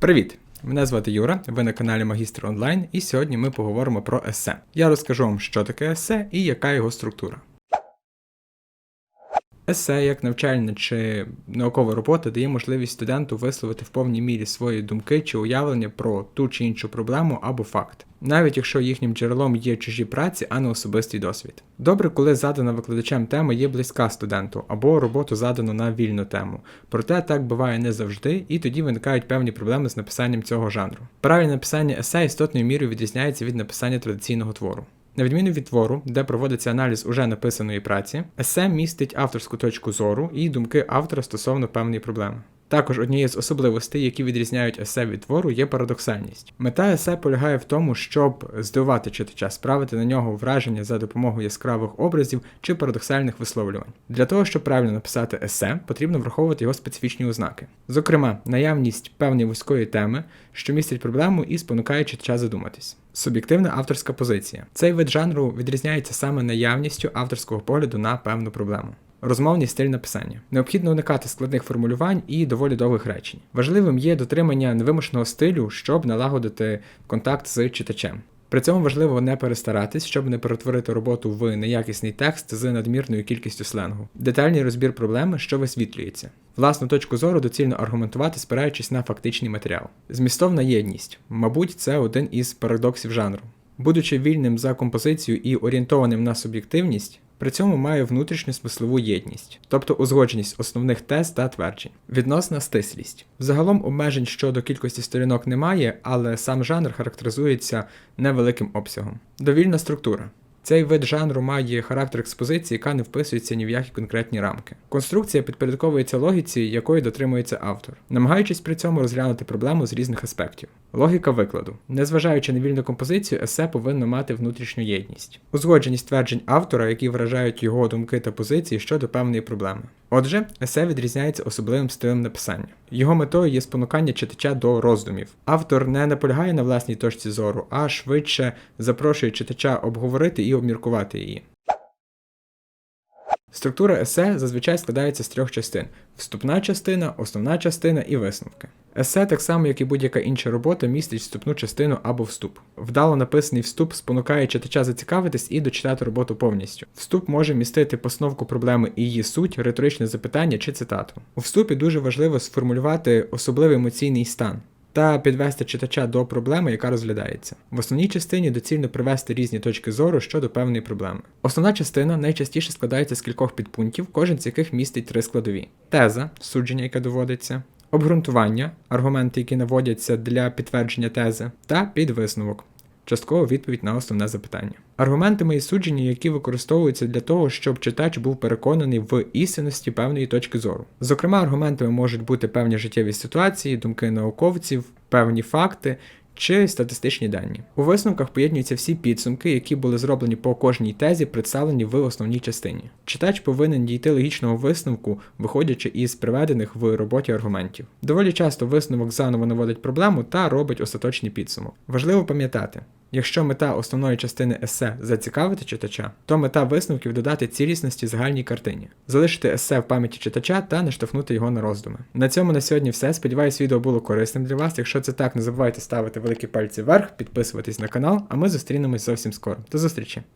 Привіт! Мене звати Юра, ви на каналі Магістр Онлайн, і сьогодні ми поговоримо про есе. Я розкажу вам, що таке есе і яка його структура. Есе, як навчальна чи наукова робота, дає можливість студенту висловити в повній мірі свої думки чи уявлення про ту чи іншу проблему або факт, навіть якщо їхнім джерелом є чужі праці, а не особистий досвід. Добре, коли задана викладачем тема є близька студенту, або роботу задано на вільну тему. Проте так буває не завжди, і тоді виникають певні проблеми з написанням цього жанру. Правильне написання есе істотною мірою відрізняється від написання традиційного твору. На відміну від твору, де проводиться аналіз уже написаної праці, есе містить авторську точку зору і думки автора стосовно певної проблеми. Також однією з особливостей, які відрізняють есе від твору, є парадоксальність. Мета есе полягає в тому, щоб здивувати читача, справити на нього враження за допомогою яскравих образів чи парадоксальних висловлювань. Для того, щоб правильно написати есе, потрібно враховувати його специфічні ознаки. Зокрема, наявність певної вузької теми, що містить проблему і спонукає читача задуматись. Суб'єктивна авторська позиція. Цей вид жанру відрізняється саме наявністю авторського погляду на певну проблему. Розмовний стиль написання. Необхідно уникати складних формулювань і доволі довгих речень. Важливим є дотримання невимушеного стилю, щоб налагодити контакт з читачем. При цьому важливо не перестаратись, щоб не перетворити роботу в неякісний текст з надмірною кількістю сленгу. Детальний розбір проблеми, що висвітлюється. Власну точку зору доцільно аргументувати, спираючись на фактичний матеріал. Змістовна єдність. Мабуть, це один із парадоксів жанру. Будучи вільним за композицію і орієнтованим на суб'єктивність, при цьому має внутрішню смислову єдність, тобто узгодженість основних тез та тверджень. Відносна стислість. Загалом обмежень щодо кількості сторінок немає, але сам жанр характеризується невеликим обсягом. Довільна структура. Цей вид жанру має характер експозиції, яка не вписується ні в які конкретні рамки. Конструкція підпорядковується логіці, якої дотримується автор, намагаючись при цьому розглянути проблему з різних аспектів. Логіка викладу. Незважаючи на вільну композицію, есе повинно мати внутрішню єдність, узгодженість тверджень автора, які вражають його думки та позиції щодо певної проблеми. Отже, есе відрізняється особливим стилем написання. Його метою є спонукання читача до роздумів. Автор не наполягає на власній точці зору, а швидше запрошує читача обговорити і обміркувати її. Структура есе зазвичай складається з трьох частин: вступна частина, основна частина і висновки. Есе, так само як і будь-яка інша робота, містить вступну частину або вступ. Вдало написаний вступ спонукає читача зацікавитись і дочитати роботу повністю. Вступ може містити постановку проблеми і її суть, риторичне запитання чи цитату. У вступі дуже важливо сформулювати особливий емоційний стан. Та підвести читача до проблеми, яка розглядається. В основній частині доцільно привести різні точки зору щодо певної проблеми. Основна частина найчастіше складається з кількох підпунктів, кожен з яких містить три складові: теза, судження, яке доводиться, обґрунтування, аргументи, які наводяться для підтвердження тези, та підвисновок. Частково відповідь на основне запитання. Аргументами і судження, які використовуються для того, щоб читач був переконаний в істинності певної точки зору. Зокрема, аргументами можуть бути певні життєві ситуації, думки науковців, певні факти. Чи статистичні дані. У висновках поєднуються всі підсумки, які були зроблені по кожній тезі, представлені в основній частині. Читач повинен дійти логічного висновку, виходячи із приведених в роботі аргументів. Доволі часто висновок заново наводить проблему та робить остаточний підсумок. Важливо пам'ятати, Якщо мета основної частини есе зацікавити читача, то мета висновків додати цілісності загальній картині, залишити есе в пам'яті читача та наштовхнути його на роздуми. На цьому на сьогодні все. Сподіваюсь, відео було корисним для вас. Якщо це так, не забувайте ставити великі пальці вверх, підписуватись на канал, а ми зустрінемось зовсім скоро. До зустрічі!